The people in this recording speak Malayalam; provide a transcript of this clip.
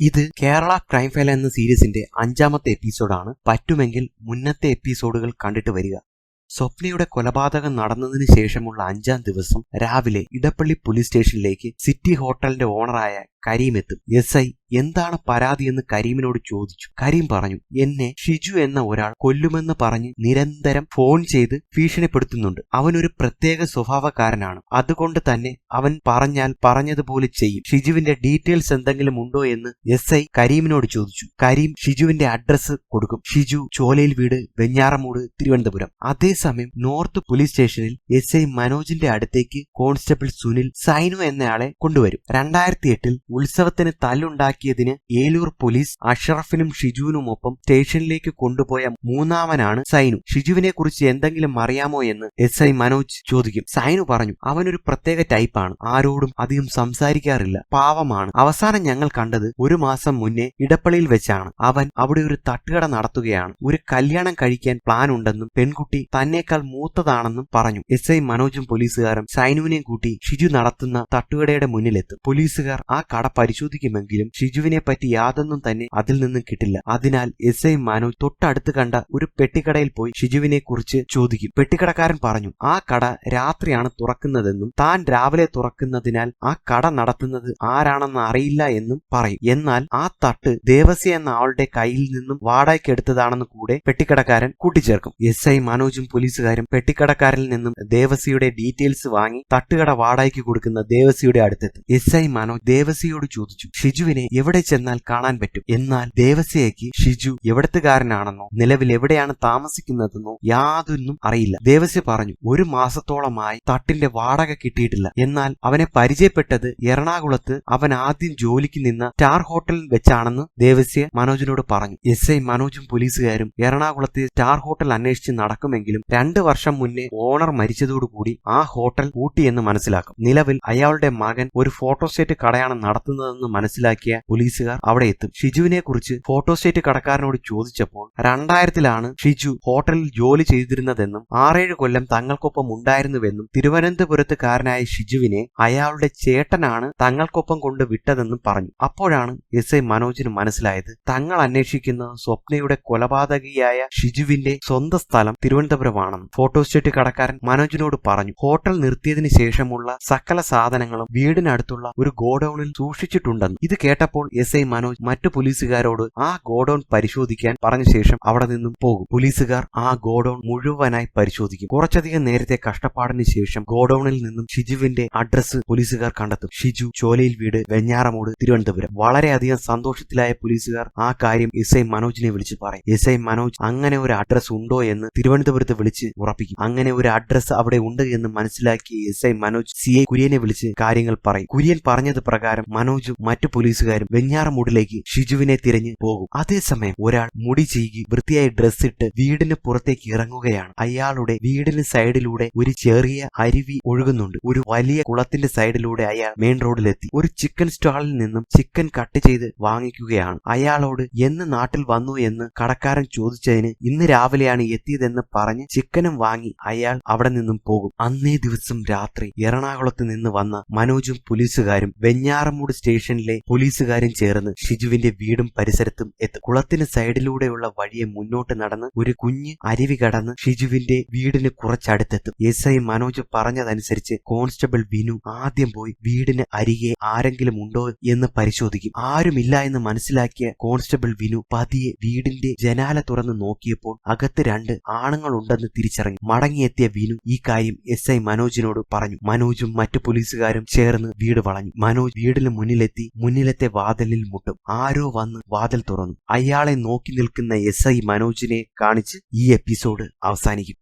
ഇത് കേരള ക്രൈം ഫയൽ എന്ന സീരീസിന്റെ അഞ്ചാമത്തെ എപ്പിസോഡാണ്. പറ്റുമെങ്കിൽ മുന്നത്തെ എപ്പിസോഡുകൾ കണ്ടിട്ട് വരിക. സ്വപ്നയുടെ കൊലപാതകം നടന്നതിന് ശേഷമുള്ള അഞ്ചാം ദിവസം രാവിലെ ഇടപ്പള്ളി പോലീസ് സ്റ്റേഷനിലേക്ക് സിറ്റി ഹോട്ടലിന്റെ ഓണറായ കരീം എത്തും. എസ് ഐ എന്താണ് പരാതി എന്ന് കരീമിനോട് ചോദിച്ചു. കരീം പറഞ്ഞു എന്നെ ഷിജു എന്ന ഒരാൾ കൊല്ലുമെന്ന് പറഞ്ഞ് നിരന്തരം ഫോൺ ചെയ്ത് ഭീഷണിപ്പെടുത്തുന്നുണ്ട്. അവനൊരു പ്രത്യേക സ്വഭാവക്കാരനാണ്. അതുകൊണ്ട് തന്നെ അവൻ പറഞ്ഞാൽ പറഞ്ഞതുപോലെ ചെയ്യും. ഷിജുവിന്റെ ഡീറ്റെയിൽസ് എന്തെങ്കിലും ഉണ്ടോ എന്ന് എസ് ഐ കരീമിനോട് ചോദിച്ചു. കരീം ഷിജുവിന്റെ അഡ്രസ്സ് കൊടുക്കും. ഷിജു ചോലയിൽ വീട് വെഞ്ഞാറമൂട് തിരുവനന്തപുരം. അതേസമയം നോർത്ത് പോലീസ് സ്റ്റേഷനിൽ എസ് ഐ മനോജിന്റെ അടുത്തേക്ക് കോൺസ്റ്റബിൾ സുനിൽ സൈനു എന്നയാളെ കൊണ്ടുവരും. രണ്ടായിരത്തി എട്ടിൽ ഉത്സവത്തിന് തല്ലുണ്ടാക്കിയതിന് ഏലൂർ പോലീസ് അഷറഫിനും ഷിജുവിനുമൊപ്പം സ്റ്റേഷനിലേക്ക് കൊണ്ടുപോയ മൂന്നാമനാണ് സൈനു. ഷിജുവിനെ കുറിച്ച് എന്തെങ്കിലും അറിയാമോ എന്ന് എസ് ഐ മനോജ് ചോദിക്കും. സൈനു പറഞ്ഞു അവനൊരു പ്രത്യേക ടൈപ്പാണ്. ആരോടും അധികം സംസാരിക്കാറില്ല. പാവമാണ്. അവസാനം ഞങ്ങൾ കണ്ടത് ഒരു മാസം മുന്നേ ഇടപ്പള്ളിയിൽ വെച്ചാണ്. അവൻ അവിടെ ഒരു തട്ടുകട നടത്തുകയാണ്. ഒരു കല്യാണം കഴിക്കാൻ പ്ലാൻ ഉണ്ടെന്നും പെൺകുട്ടി തന്നേക്കാൾ മൂത്തതാണെന്നും പറഞ്ഞു. എസ് ഐ മനോജും പോലീസുകാരും സൈനുവിനെയും കൂട്ടി ഷിജു നടത്തുന്ന തട്ടുകടയുടെ മുന്നിലെത്തും. പോലീസുകാർ ആ കട പരിശോധിക്കുമെങ്കിലും ഷിജുവിനെ പറ്റി യാതൊന്നും തന്നെ അതിൽ നിന്നും കിട്ടില്ല. അതിനാൽ എസ് ഐ മനോജ് തൊട്ടടുത്ത് കണ്ട ഒരു പെട്ടിക്കടയിൽ പോയി ഷിജുവിനെ കുറിച്ച് ചോദിക്കും. പെട്ടിക്കടക്കാരൻ പറഞ്ഞു ആ കട രാത്രിയാണ് തുറക്കുന്നതെന്നും താൻ രാവിലെ തുറക്കുന്നതിനാൽ ആ കട നടത്തുന്നത് ആരാണെന്ന് അറിയില്ല എന്നും പറയും. എന്നാൽ ആ തട്ട് ദേവസ്യ എന്ന ആളുടെ കയ്യിൽ നിന്നും വാടകയ്ക്ക് എടുത്തതാണെന്ന് കൂടെ പെട്ടിക്കടക്കാരൻ കൂട്ടിച്ചേർക്കും. എസ് ഐ മനോജും പോലീസുകാരും പെട്ടിക്കടക്കാരിൽ നിന്നും ദേവസിയുടെ ഡീറ്റെയിൽസ് വാങ്ങി തട്ടുകട വാടകയ്ക്ക് കൊടുക്കുന്ന ദേവസിയുടെ അടുത്തെത്തും. എസ് ഐ മനോജ് ദേവസിയോട് ചോദിച്ചു ഷിജുവിനെ എവിടെ ചെന്നാൽ കാണാൻ പറ്റും. എന്നാൽ ദേവസ്യയ്ക്ക് ഷിജു എവിടത്തുകാരനാണെന്നോ നിലവിൽ എവിടെയാണ് താമസിക്കുന്നതെന്നോ യാതൊന്നും അറിയില്ല. ദേവസ്യ പറഞ്ഞു ഒരു മാസത്തോളമായി തട്ടിന്റെ വാടക കിട്ടിയിട്ടില്ല. എന്നാൽ അവനെ പരിചയപ്പെട്ടത് എറണാകുളത്ത് അവൻ ആദ്യം ജോലിക്ക് നിന്ന സ്റ്റാർ ഹോട്ടലിൽ വെച്ചാണെന്ന് ദേവസ്യ മനോജിനോട് പറഞ്ഞു. എസ് ഐ മനോജും പോലീസുകാരും എറണാകുളത്തെ സ്റ്റാർ ഹോട്ടൽ അന്വേഷിച്ച് നടക്കുമെങ്കിലും രണ്ടു വർഷം മുന്നേ ഓണർ മരിച്ചതോടുകൂടി ആ ഹോട്ടൽ പൂട്ടിയെന്ന് മനസ്സിലാക്കും. നിലവിൽ അയാളുടെ മകൻ ഒരു ഫോട്ടോസ്റ്റേറ്റ് കടയാണ് നടത്തുന്നതെന്ന് മനസ്സിലാക്കിയ പോലീസുകാർ അവിടെ എത്തും. ഷിജുവിനെ കുറിച്ച് ഫോട്ടോസ്റ്റേറ്റ് കടക്കാരനോട് ചോദിച്ചപ്പോൾ രണ്ടായിരത്തിലാണ് ഷിജു ഹോട്ടലിൽ ജോലി ചെയ്തിരുന്നതെന്നും ആറേഴ് കൊല്ലം തങ്ങൾക്കൊപ്പം ഉണ്ടായിരുന്നുവെന്നും തിരുവനന്തപുരത്തുകാരനായ ഷിജുവിനെ അയാളുടെ ചേട്ടനാണ് തങ്ങൾക്കൊപ്പം കൊണ്ട് വിട്ടതെന്നും പറഞ്ഞു. അപ്പോഴാണ് എസ് ഐ മനോജിന് മനസ്സിലായത്. തങ്ങൾ അന്വേഷിക്കുന്ന സ്വപ്നയുടെ കൊലപാതകിയായ ഷിജുവിന്റെ സ്വന്തം സ്ഥലം തിരുവനന്തപുരമാണെന്ന് ഫോട്ടോസ്റ്റേറ്റ് കടക്കാരൻ മനോജിനോട് പറഞ്ഞു. ഹോട്ടൽ നിർത്തിയതിനു ശേഷമുള്ള സകല സാധനങ്ങളും വീടിനടുത്തുള്ള ഒരു ഗോഡൌണിൽ സൂക്ഷിച്ചിട്ടുണ്ടെന്നും ഇത് കേട്ടപ്പോൾ എസ് ഐ മനോജ് മറ്റു പോലീസുകാരോട് ആ ഗോഡൌൺ പരിശോധിക്കാൻ പറഞ്ഞ ശേഷം അവിടെ നിന്നും പോകും. പോലീസുകാർ ആ ഗോഡൌൺ മുഴുവനായി പരിശോധിക്കും. കുറച്ചധികം നേരത്തെ കഷ്ടപ്പാടിന് ശേഷം ഗോഡൌണിൽ നിന്നും ഷിജുവിന്റെ അഡ്രസ്സ് പോലീസുകാർ കണ്ടെത്തും. ഷിജു ചോലയിൽ വീട് വെഞ്ഞാറമൂട് തിരുവനന്തപുരം. വളരെയധികം സന്തോഷത്തിലായ പോലീസുകാർ ആ കാര്യം എസ് ഐ മനോജിനെ വിളിച്ച് പറയും. എസ് ഐ മനോജ് അങ്ങനെ ഒരു അഡ്രസ് ഉണ്ടോ എന്ന് തിരുവനന്തപുരത്ത് വിളിച്ച് ഉറപ്പിക്കും. അങ്ങനെ ഒരു അഡ്രസ് അവിടെ ഉണ്ട് എന്ന് മനസ്സിലാക്കി S I Manoj C I കുര്യനെ വിളിച്ച് കാര്യങ്ങൾ പറയും. കുര്യൻ പറഞ്ഞത് പ്രകാരം മനോജും മറ്റു പോലീസുകാരും വെഞ്ഞാറമൂടിലേക്ക് ഷിജുവിനെ തിരഞ്ഞു പോകും. അതേസമയം ഒരാൾ മുടി ചീകി വൃത്തിയായി ഡ്രസ് ഇട്ട് വീടിന് പുറത്തേക്ക് ഇറങ്ങുകയാണ്. അയാളുടെ വീടിന് സൈഡിലൂടെ ഒരു ചെറിയ അരുവി ഒഴുകുന്നുണ്ട്. ഒരു വലിയ കുളത്തിന്റെ സൈഡിലൂടെ അയാൾ മെയിൻ റോഡിലെത്തി ഒരു ചിക്കൻ സ്റ്റാളിൽ നിന്നും ചിക്കൻ കട്ട് ചെയ്ത് വാങ്ങിക്കുകയാണ്. അയാളോട് എന്ന് നാട്ടിൽ വന്നു എന്ന് കടക്കാരൻ ചോദിച്ചതിന് ഇന്ന് രാവിലെയാണ് എത്തിയതെന്ന് പറഞ്ഞ് ചിക്കനും വാങ്ങി അയാൾ അവിടെ നിന്നും പോകും. അന്നേ ദിവസം രാത്രി എറണാകുളത്ത് നിന്ന് വന്ന മനോജും പോലീസുകാരും വെഞ്ഞാറമൂട് സ്റ്റേഷനിലെ പോലീസുകാരും ചേർന്ന് ഷിജുവിന്റെ വീടും പരിസരത്തും എത്തും കുളത്തിന് സൈഡിലൂടെയുള്ള വഴിയെ മുന്നോട്ട് നടന്ന് ഒരു കുഞ്ഞ് അരുവി കടന്ന് ഷിജുവിന്റെ വീടിന് കുറച്ചടുത്തെത്തും. എസ് ഐ മനോജ് പറഞ്ഞതനുസരിച്ച് കോൺസ്റ്റബിൾ വിനു ആദ്യം പോയി വീടിന് അരികെ ആരെങ്കിലും ഉണ്ടോ എന്ന് പരിശോധിക്കും. ആരുമില്ല എന്ന് മനസ്സിലാക്കിയ കോൺസ്റ്റബിൾ വിനു പതിയെ വീടിന്റെ ജനാല തുറന്ന് നോക്കിയപ്പോൾ അകത്ത് രണ്ട് ആണുങ്ങൾ ഉണ്ടെന്ന് തിരിച്ചറിഞ്ഞു. മടങ്ങിയെത്തിയ വിനു ഈ കാര്യം എസ് ഐ മനോജിനോട് പറഞ്ഞു. മനോജും മറ്റു പോലീസുകാരും ചേർന്ന് വീട് വളഞ്ഞു. മനോജ് വീടിന് മുന്നിലെത്തി മുന്നിലത്തെ വാതിലിൽ മുട്ടും. ആരോ വന്ന് വാതിൽ തുറന്നു. അയാളെ നോക്കി നിൽക്കുന്ന എസ് ഐ മനോജിനെ കാണിച്ച് ഈ എപ്പിസോഡ് അവസാനിക്കും.